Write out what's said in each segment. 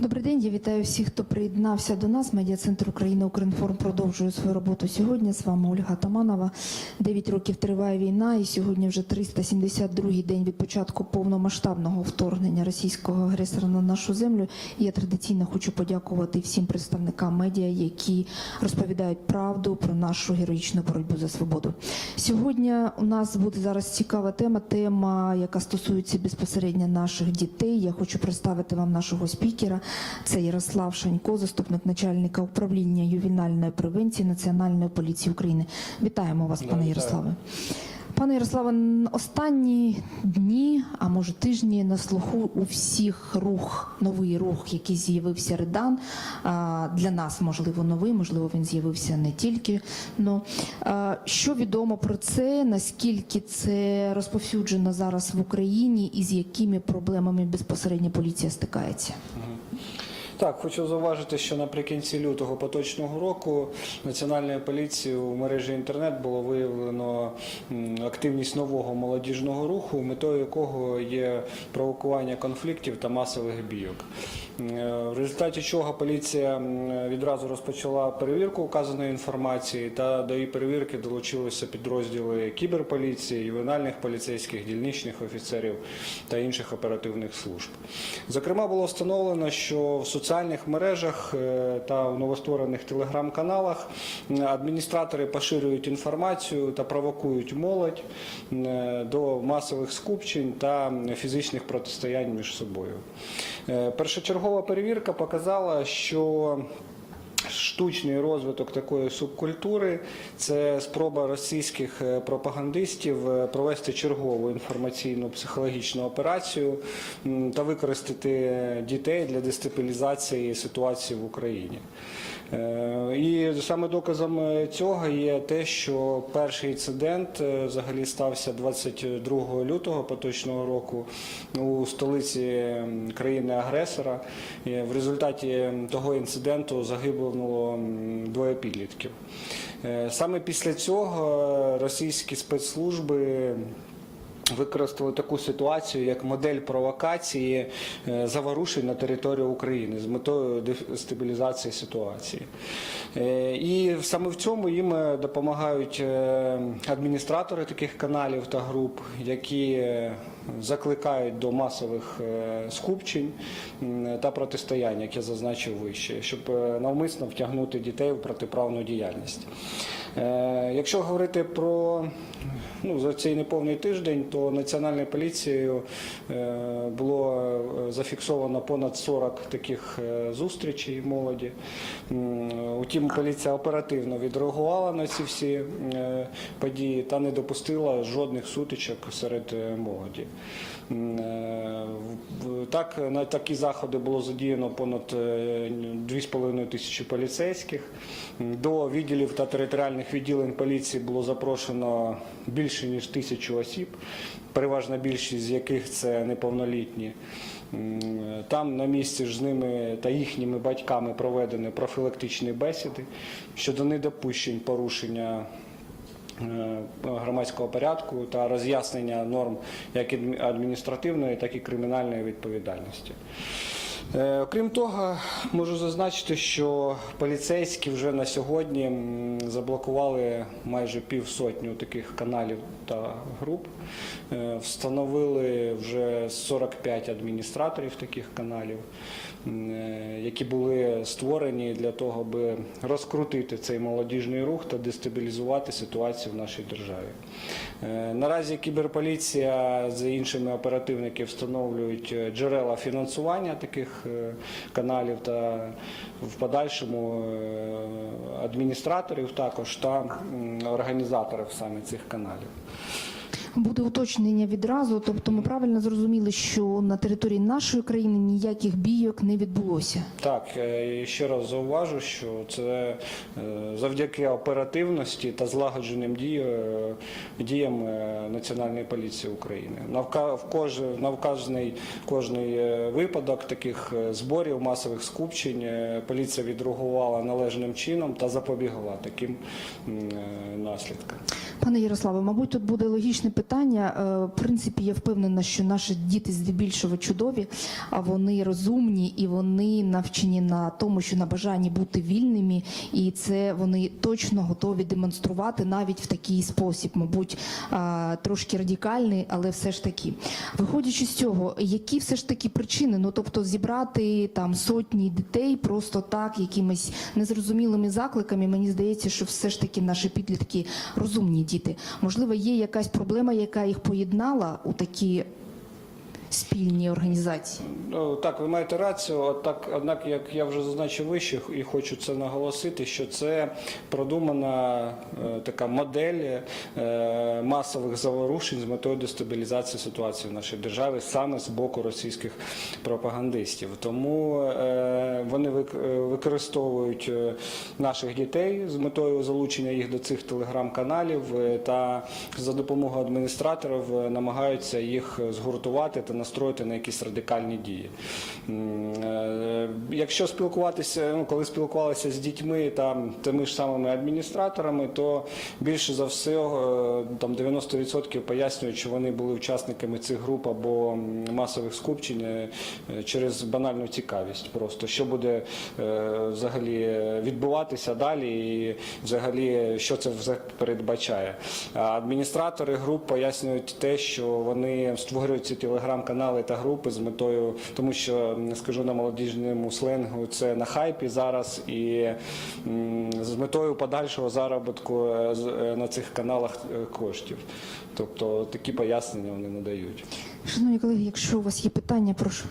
Добрий день, я вітаю всіх, хто приєднався до нас. Медіа-центр України Укрінформ продовжує свою роботу сьогодні. З вами Ольга Таманова. Дев'ять років триває війна, і сьогодні вже 372-й день від початку повномасштабного вторгнення російського агресора на нашу землю. Я традиційно хочу подякувати всім представникам медіа, які розповідають правду про нашу героїчну боротьбу за свободу. Сьогодні у нас буде зараз цікава тема, тема, яка стосується безпосередньо наших дітей. Я хочу представити вам нашого спікера. Це Ярослав Шанько, заступник начальника управління ювенальної превенції Національної поліції України. Вітаємо вас, пане вітаю. Ярославе. Пане Ярославе, останні дні, а може тижні на слуху у всіх рух, новий рух, який з'явився Редан. Для нас, можливо, новий, можливо, він з'явився не тільки. Ну, а, що відомо про це? Наскільки це розповсюджено зараз в Україні і з якими проблемами безпосередньо поліція стикається? Так, хочу зауважити, що наприкінці лютого поточного року Національною поліцією у мережі інтернет було виявлено активність нового молодіжного руху, метою якого є провокування конфліктів та масових бійок. Е, В результаті чого поліція відразу розпочала перевірку указаної інформації, та до її перевірки долучилися підрозділи кіберполіції, ювенальних поліцейських, дільничних офіцерів та інших оперативних служб. Зокрема, було встановлено, що в соціальних мережах е, та у новостворених телеграм-каналах адміністратори поширюють інформацію та провокують молодь е, до масових скупчень та фізичних протистоянь між собою. Е, Першочергова перевірка показала, що Штучний розвиток такої субкультури це спроба російських е, пропагандистів е, провести чергову інформаційну психологічну операцію та використати дітей для дестабілізації ситуації в Україні. Е, І саме доказом е, цього є те, що перший інцидент е, взагалі стався 22 лютого поточного року у столиці країни-агресора. В результаті того інциденту загинуло двоє підлітків. Саме після цього російські спецслужби використали таку ситуацію як модель провокації е, заворушень на територію України з метою дестабілізації ситуації. Е, І саме в цьому їм е, допомагають адміністратори таких каналів та груп, які закликають до масових скупчень та протистоянь, як я зазначив вище, щоб навмисно втягнути дітей в протиправну діяльність. Е, Якщо говорити про ну, за цей неповний тиждень, то Національною поліцією е, було е, зафіксовано понад 40 таких зустрічей молоді. Утім, поліція оперативно відреагувала на ці всі події та не допустила жодних сутичок серед молоді. Так, на такі заходи було задіяно понад е, 2,5 тисячі поліцейських. До відділів та територіальних відділень поліції було запрошено більше ніж тисячу осіб, переважна більшість з яких це неповнолітні. Там на місці ж з ними та їхніми батьками проведені профілактичні бесіди щодо недопущень порушення е, громадського порядку та роз'яснення норм як адміністративної, так і кримінальної відповідальності. Е, Окрім того, можу зазначити, що поліцейські вже на сьогодні заблокували майже півсотню таких каналів та груп. Е, Встановили вже 45 адміністраторів таких каналів, е, які були створені для того, аби розкрутити цей молодіжний рух та дестабілізувати ситуацію в нашій державі. Е, Наразі кіберполіція з іншими оперативники встановлюють е, джерела фінансування таких е, каналів та в подальшому адміністраторів також та організаторів саме цих каналів. Буде уточнення відразу, тобто ми правильно зрозуміли, що на території нашої країни ніяких бійок не відбулося. Так, е, і ще раз зауважу, що це е, завдяки оперативності та злагодженим діям, діям е, Національної поліції України. На вказаний кожний е, випадок таких е, зборів, масових скупчень е, поліція відреагувала належним чином та запобігла таким е, наслідкам. Пане Ярославе, мабуть, тут буде логічне питання. Питання. Е, В принципі, я впевнена, що наші діти здебільшого чудові, а вони розумні і вони навчені на тому, що на бажанні бути вільними, і це вони точно готові демонструвати навіть в такий спосіб, мабуть, трошки радикальний, але все ж таки. Виходячи з цього, які все ж таки причини? Ну тобто зібрати там сотні дітей просто так, якимись незрозумілими закликами. Мені здається, що все ж таки наші підлітки розумні діти. Можливо, є якась проблема, яка їх поєднала у такі спільні організації. Ну, так, ви маєте рацію. Однак, однак, як я вже зазначив вище, і хочу це наголосити, що це продумана е, така модель е, масових заворушень з метою дестабілізації ситуації в нашій державі саме з боку російських пропагандистів. Тому е, вони вик- використовують наших дітей з метою залучення їх до цих телеграм-каналів та за допомогою адміністраторів намагаються їх згуртувати та настроїти на якісь радикальні дії. Е, Якщо спілкуватися, ну коли спілкувалися з дітьми та тими ж самими адміністраторами, то більше за все е, там 90% пояснюють, що вони були учасниками цих груп або масових скупчень е, через банальну цікавість. Просто що буде взагалі відбуватися далі, і взагалі що це передбачає. Адміністратори груп пояснюють те, що вони створюють ці телеграм-канали та групи з метою, тому що скажу на молодіжному сленгу, це на хайпі зараз і з метою подальшого заробітку е, е, на цих каналах е, коштів. Тобто такі пояснення вони надають. Шановні колеги, якщо у вас є питання, прошу.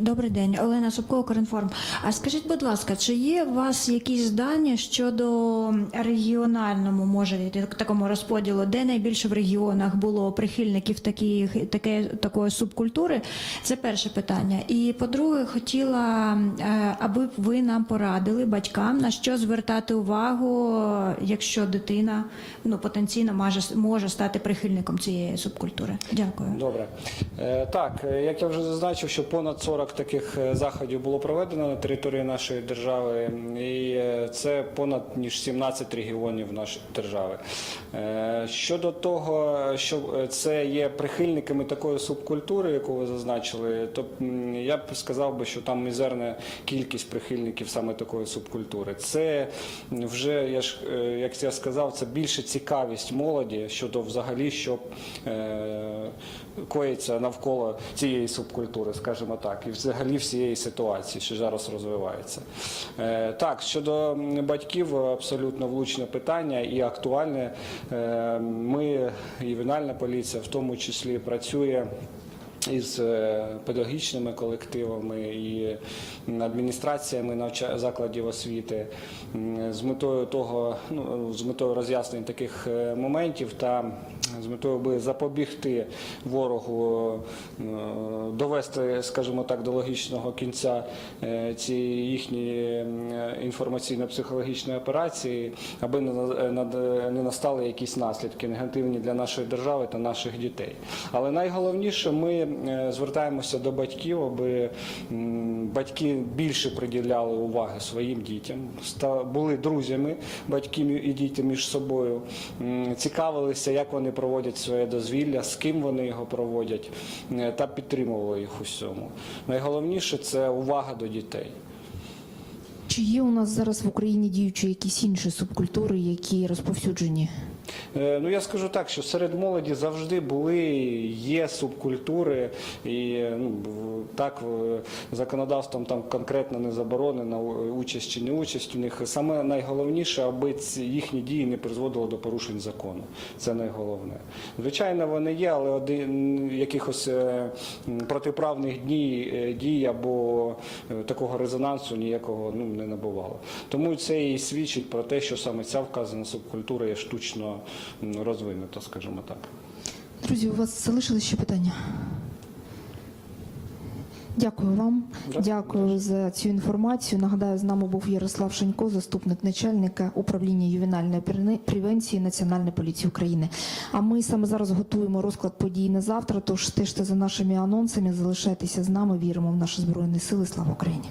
Добрий день, Олена Собко, Укрінформ. А скажіть, будь ласка, чи є у вас якісь дані щодо регіональному, може так- такому розподілу, де найбільше в регіонах було прихильників таких, таке, такої субкультури? Це перше питання. І по-друге, хотіла, е, аби ви нам порадили батькам, на що звертати увагу, якщо дитина ну, потенційно може, може стати прихильником цієї субкультури. Дякую. Добре. Е, Так, е, як я вже зазначив, що понад 40 таких е, заходів було проведено на території нашої держави, і е, це понад ніж 17 регіонів нашої держави. Е, Щодо того, що це є прихильниками такої субкультури, яку ви зазначили, то я б сказав би, що там мізерна кількість прихильників саме такої субкультури. Це вже я ж як я сказав, це більше цікавість молоді щодо взагалі, що коїться навколо цієї субкультури, скажімо так, і взагалі всієї ситуації, що зараз розвивається. Е, так, щодо батьків, абсолютно влучне питання і актуальне. Е, ми, ювенальна поліція, в тому числі працює із е, педагогічними колективами і адміністраціями навча- закладів освіти з метою того, ну з метою роз'яснень таких моментів та метою аби запобігти ворогу, е, довести, скажімо так, до логічного кінця е, ці їхні інформаційно-психологічні операції, аби над- не настали якісь наслідки негативні для нашої держави та наших дітей. Але найголовніше, ми е, звертаємося до батьків, аби батьки більше приділяли уваги своїм дітям, були друзями батьків і дітей між собою, цікавилися, як вони проводять своє дозвілля, з ким вони його проводять, е, та підтримували їх у всьому. Найголовніше це увага до дітей. Чи є у нас зараз в Україні діючі якісь інші субкультури, які розповсюджені? Е, Ну я скажу так, що серед молоді завжди були, є субкультури, і ну так законодавством там конкретно не заборонена участь чи не участь у них. Саме найголовніше, аби ці їхні дії не призводили до порушень закону. Це найголовне. Звичайно, вони є, але один якихось е, протиправних дій, е, дій або такого резонансу ніякого ну не набувало. Тому це і свідчить про те, що саме ця вказана субкультура є штучно м, розвинута, скажімо так. Друзі, у вас залишились ще питання? Дякую вам. Да. Дякую за цю інформацію. Нагадаю, з нами був Ярослав Шенько, заступник начальника управління ювенальної превенції Національної поліції України. А ми саме зараз готуємо розклад подій на завтра. Тож стежте за нашими анонсами, залишайтеся з нами. Віримо в наші збройні сили. Слава Україні!